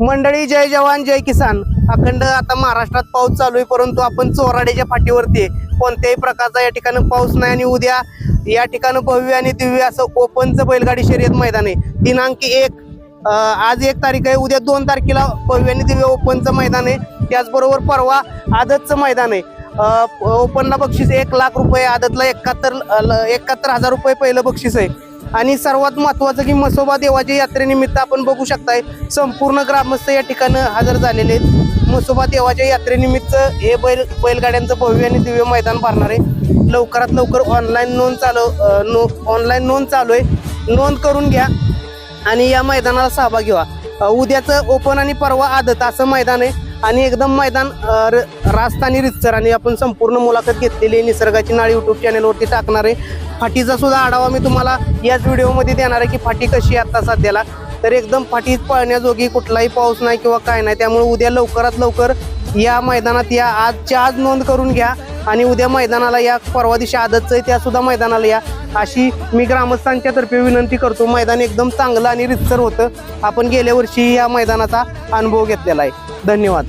मंडळी जय जवान जय किसान. अखंड आता महाराष्ट्रात पाऊस चालू आहे परंतु आपण चोराड्याच्या फाटीवरती आहे. कोणत्याही प्रकारचा या ठिकाणी पाऊस नाही आणि उद्या या ठिकाणी भव्य आणि दिव्य असं ओपनचं बैलगाडी शर्यत मैदान आहे. दिनांक एक आज एक तारीख आहे उद्या दोन तारखेला भव्य आणि दिव्य ओपनचं मैदान आहे. त्याचबरोबर परवा आदतचं मैदान आहे. ओपनला बक्षीस एक लाख रुपये आदतला एकाहत्तर एकाहत्तर हजार रुपये पहिलं बक्षीस आहे. आणि सर्वात महत्वाचं की मसोबा देवाच्या यात्रेनिमित्त आपण बघू शकताय संपूर्ण ग्रामस्थ या ठिकाणी हजर झालेले आहेत. मसोबा देवाच्या यात्रेनिमित्त हे बैल बैलगाड्यांचं भव्य आणि दिव्य मैदान भरणार आहे. लवकरात लवकर ऑनलाईन नोंद चालू नो ऑनलाईन नोंद चालू आहे. नोंद करून घ्या आणि या मैदानाला सहभागी व्हा. उद्याचं ओपन आणि परवा आदत असं मैदान आहे. आणि एकदम मैदान र- रास्त आणि रितसर आणि आपण संपूर्ण मुलाखत घेतलेली आहे. निसर्गाची नाळ युट्यूब चॅनलवरती टाकणार आहे. फाटीचा सुद्धा आढावा मी तुम्हाला याच व्हिडिओमध्ये देणार आहे की फाटी कशी आहे आता सध्याला. तर एकदम फाटी पळण्याजोगी कुठलाही पाऊस नाही किंवा काय नाही. त्यामुळे उद्या लवकरात लवकर या मैदानात या आजच्या आज नोंद करून घ्या. आणि उद्या मैदानाला या परवा दिवशी आदतचं आहे त्यासुद्धा मैदानाला या. अशी मी ग्रामस्थांच्या तर्फे विनंती करतो मैदान एकदम चांगलं आणि रितसर होतं. आपण गेल्या वर्षी या मैदानाचा अनुभव घेतलेला आहे. धन्यवाद.